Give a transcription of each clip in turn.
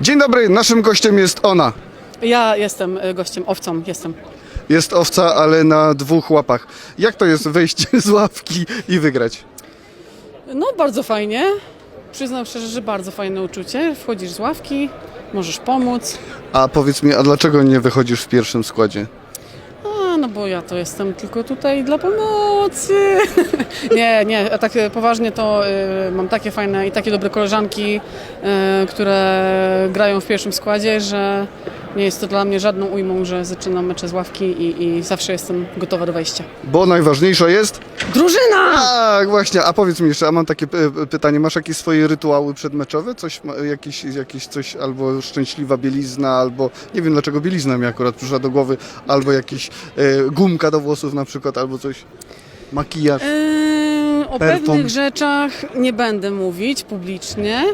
Dzień dobry, naszym gościem jest ona. Ja jestem y, gościem, owcą jestem. Jest owca, ale na dwóch łapach. Jak to jest wejść z ławki i wygrać? No bardzo fajnie. Przyznam szczerze, że bardzo fajne uczucie. Wchodzisz z ławki, możesz pomóc. A powiedz mi, a dlaczego nie wychodzisz w pierwszym składzie? Bo ja to jestem tylko tutaj dla pomocy. nie, nie, a tak y, poważnie to y, mam takie fajne i takie dobre koleżanki, y, które grają w pierwszym składzie, że nie jest to dla mnie żadną ujmą, że zaczynam mecze z ławki i, i zawsze jestem gotowa do wejścia. Bo najważniejsza jest... Drużyna! Tak, właśnie, a powiedz mi jeszcze, a mam takie e, pytanie, masz jakieś swoje rytuały przedmeczowe? Coś, ma- jakieś, jakieś coś, albo szczęśliwa bielizna, albo nie wiem dlaczego bielizna mi akurat przyszła do głowy, albo jakiś e, gumka do włosów na przykład, albo coś, makijaż. Yy, o pewnych rzeczach nie będę mówić publicznie,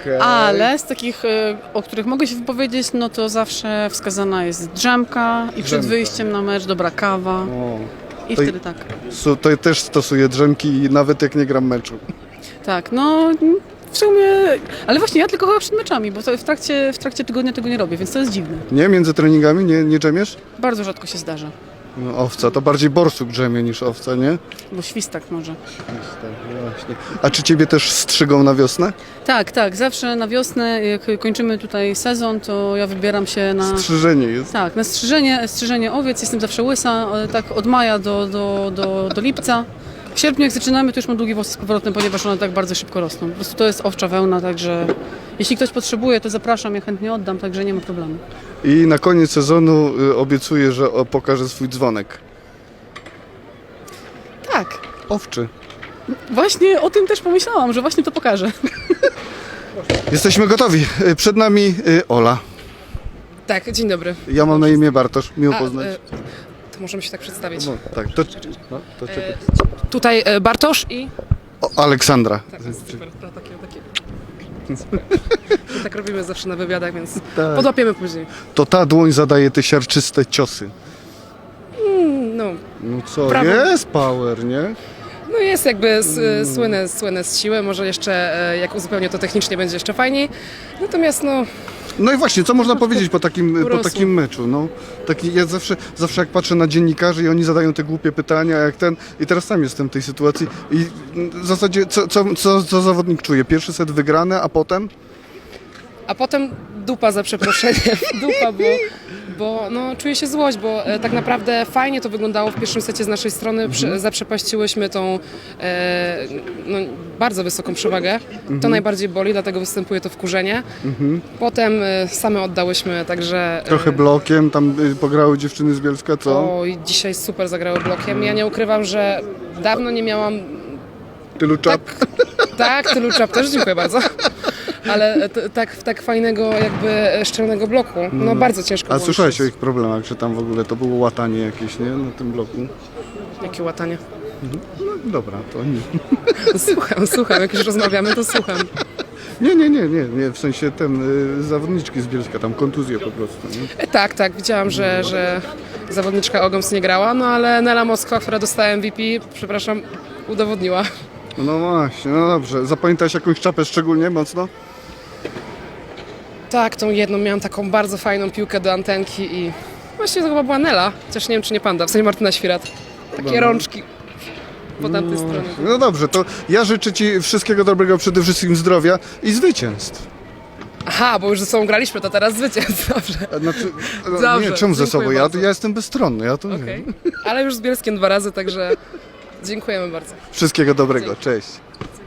Okej. ale z takich, yy, o których mogę się wypowiedzieć, no to zawsze wskazana jest drzemka i przed Drzemka. wyjściem na mecz dobra kawa O, i To i- wtedy tak. su- to ja też stosuję drzemki i nawet jak nie gram meczu. Tak, no w sumie, ale właśnie ja tylko chyba przed meczami, bo to w trakcie, w trakcie tygodnia tego nie robię, więc to jest dziwne. Nie? Między treningami nie, nie drzemiesz? Bardzo rzadko się zdarza, No, owca, to bardziej borsuk drzemie niż owca, nie? bo świstak może. Właśnie. A czy ciebie też strzygą na wiosnę? Tak, tak, zawsze na wiosnę, jak kończymy tutaj sezon, to ja wybieram się na... Strzyżenie jest. Tak, na strzyżenie, strzyżenie owiec jestem zawsze łysa, tak od maja do, do, do, do lipca. W sierpniu jak zaczynamy, to już mam długie włosy z powrotem, ponieważ one tak bardzo szybko rosną. Po prostu to jest owcza wełna, także jeśli ktoś potrzebuje, to zapraszam, ja chętnie oddam, także nie ma problemu. I na koniec sezonu y, obiecuję, że o, pokażę swój dzwonek. Tak, Owczy. właśnie o tym też pomyślałam, że właśnie to pokażę. Jesteśmy gotowi. Y, Przed nami y, Ola. Tak, dzień dobry. Ja mam na imię Bartosz. Miło A, poznać. e, możemy się tak przedstawić. No, tak, to, no, to czekaj. E, tutaj e, Bartosz i... O, Aleksandra. Tak, super, to takie, takie. Super. My tak robimy zawsze na wywiadach, więc Tak. podłapiemy później. To ta dłoń zadaje te siarczyste ciosy. No, No co, jest power, nie? no jest jakby s, słynę, słynę z siły, może jeszcze e, jak uzupełnię to technicznie będzie jeszcze fajniej. Natomiast no, No i właśnie, co można powiedzieć po takim, po Urosło. takim meczu? No, taki, ja zawsze, zawsze jak patrzę na dziennikarzy i oni zadają te głupie pytania, jak ten, i teraz sam jestem w tej sytuacji i w zasadzie co, co, co, co zawodnik czuje? Pierwszy set wygrany, a potem? a potem dupa za przeproszeniem, dupa, bo, bo no, czuję się złość, bo e, tak naprawdę fajnie to wyglądało w pierwszym secie z naszej strony, Prze, zaprzepaściłyśmy tą e, no, bardzo wysoką przewagę, to najbardziej boli, dlatego występuje to wkurzenie. Potem e, same oddałyśmy, także... e, Trochę blokiem, tam y, pograły dziewczyny z Bielska, co? O, i dzisiaj super zagrały blokiem. Ja nie ukrywam, że dawno nie miałam Tylu czap. tak, tylu czap też dziękuję bardzo. Ale t- tak, tak fajnego jakby e, szczelnego bloku. No bardzo ciężko A było słyszałeś o ich problemach, że tam w ogóle to było łatanie jakieś, nie? Na tym bloku. Jakie łatanie. No dobra, to nie. Słucham, słucham. Jak już rozmawiamy, to słucham. Nie, nie, nie, nie, nie. w sensie ten, y, zawodniczki z Bielska, tam kontuzje po prostu, nie? E, Tak, tak. Widziałam, że, że zawodniczka Ogoms nie grała, no ale Nela Moskwa, która dostała MVP, przepraszam, udowodniła. No właśnie, no dobrze. Zapamiętałeś jakąś czapę szczególnie mocno? Tak, tą jedną miałam taką bardzo fajną piłkę do antenki i właściwie to chyba była Nela, chociaż nie wiem czy nie Panda, w sensie Martyna Świrat. Takie Dobra. rączki po tamtej stronie. No dobrze, to ja życzę Ci wszystkiego dobrego, przede wszystkim zdrowia i zwycięstw. Aha, bo już ze sobą graliśmy, to teraz zwycięstwo. Dobrze. A Znaczy, no, Dobrze, nie, czemu ze dziękuję sobą? Ja, bardzo. ja jestem bezstronny, ja to Okej. wiem. Ale już z Bielskiem dwa razy, także dziękujemy bardzo. Wszystkiego dobrego, cześć.